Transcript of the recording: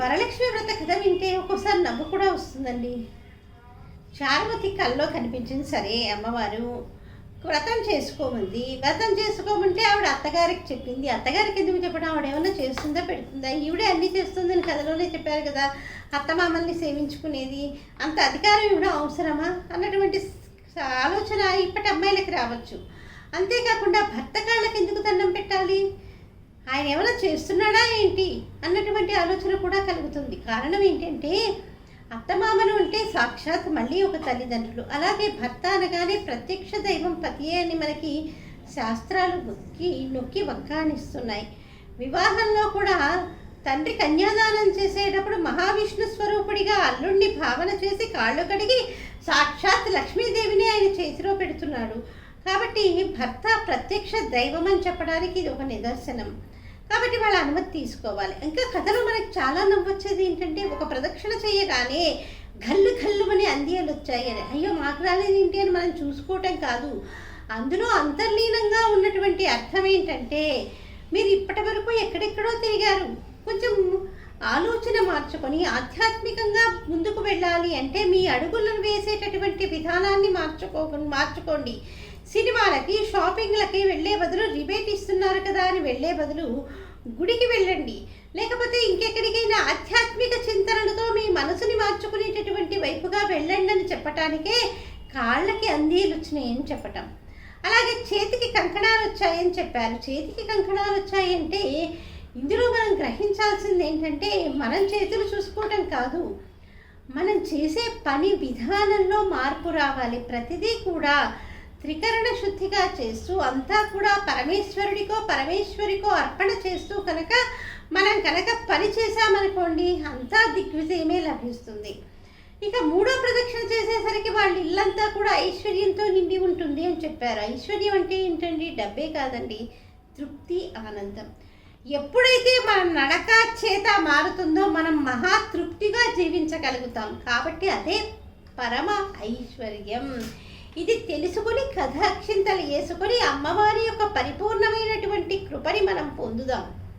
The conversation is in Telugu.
వరలక్ష్మి వ్రత కథ వింటే ఒక్కోసారి నవ్వు కూడా వస్తుందండి. చారుమతి కల్లో కనిపించింది సరే అమ్మవారు వ్రతం చేసుకోమంది. వ్రతం చేసుకోమంటే ఆవిడ అత్తగారికి చెప్పింది. అత్తగారికి ఎందుకు చెప్పడం? ఆవిడ ఏమైనా చేస్తుందా పెడుతుందా? ఈవిడే అన్నీ చేస్తుందని కథలోనే చెప్పారు కదా. అత్తమామల్ని సేవించుకునేది అంత అధికారం ఇవ్వడం అవసరమా? అన్నటువంటి ఆలోచన ఇప్పటి అమ్మాయిలకి రావచ్చు. అంతేకాకుండా భర్త కాళ్ళకి ఎందుకు దండం పెట్టాలి? ఆయన ఏమైనా చేస్తున్నాడా ఏంటి అన్నటువంటి ఆలోచన కూడా కలుగుతుంది. కారణం ఏంటంటే అత్తమామలు అంటే సాక్షాత్ మళ్ళీ ఒక తల్లిదండ్రులు. అలాగే భర్త అనగానే ప్రత్యక్ష దైవం పతియే అని మనకి శాస్త్రాలు నొక్కి నొక్కి వక్కానిస్తున్నాయి. వివాహంలో కూడా తండ్రి కన్యాదానం చేసేటప్పుడు మహావిష్ణు స్వరూపుడిగా అల్లుణ్ణి భావన చేసి కాళ్ళు కడిగి సాక్షాత్ లక్ష్మీదేవిని ఆయన చేతిలో పెడుతున్నాడు. కాబట్టి భర్త ప్రత్యక్ష దైవం అని చెప్పడానికి ఇది ఒక నిదర్శనం. కాబట్టి వాళ్ళ అనుమతి తీసుకోవాలి. ఇంకా కథలో మనకు చాలా నవ్వొచ్చేది ఏంటంటే ఒక ప్రదక్షిణ చేయగానే గల్లు గల్లుమని అని వచ్చాయి అని. అయ్యో మాకు రాలేదు ఏంటి అని మనం చూసుకోవటం కాదు. అందులో అంతర్లీనంగా ఉన్నటువంటి అర్థం ఏంటంటే మీరు ఇప్పటి వరకు ఎక్కడెక్కడో తిరిగారు. కొంచెం ఆలోచన మార్చుకొని ఆధ్యాత్మికంగా ముందుకు వెళ్ళాలి అంటే మీ అడుగులను వేసేటటువంటి విధానాన్ని మార్చుకో మార్చుకోండి. సినిమాలకి షాపింగ్లకి వెళ్ళే బదులు రిబేట్ ఇస్తున్నారు కదా అని వెళ్ళే బదులు గుడికి వెళ్ళండి. లేకపోతే ఇంకెక్కడికైనా ఆధ్యాత్మిక చింతనలతో మీ మనసుని మార్చుకునేటటువంటి వైపుగా వెళ్ళండి అని చెప్పటానికే కాళ్ళకి అందీలు వచ్చినాయని చెప్పటం. అలాగే చేతికి కంకణాలు వచ్చాయని చెప్పారు. చేతికి కంకణాలు వచ్చాయంటే ఇందులో మనం గ్రహించాల్సింది ఏంటంటే మనం చేతులు చూసుకోవటం కాదు. మనం చేసే పని విధానంలో మార్పు రావాలి. ప్రతిదీ కూడా త్రికరణ శుద్ధిగా చేస్తూ అంతా కూడా పరమేశ్వరుడికో పరమేశ్వరికో అర్పణ చేస్తూ కనుక మనం కనుక పని చేశామనుకోండి అంతా దిగ్విజయమే లభిస్తుంది. ఇక మూడో ప్రదక్షిణ చేసేసరికి వాళ్ళ ఇల్లంతా కూడా ఐశ్వర్యంతో నిండి ఉంటుంది అని చెప్పారు. ఐశ్వర్యం అంటే ఏంటండి? డబ్బే కాదండి తృప్తి ఆనందం. ఎప్పుడైతే మన నడక చేత మారుతుందో మనం మహా తృప్తిగా జీవించగలుగుతాం. కాబట్టి అదే పరమ ఐశ్వర్యం. ఇది తెలుసుకుని కథాక్షింతలు వేసుకొని అమ్మవారి యొక్క పరిపూర్ణమైనటువంటి కృపని మనం పొందుదాం.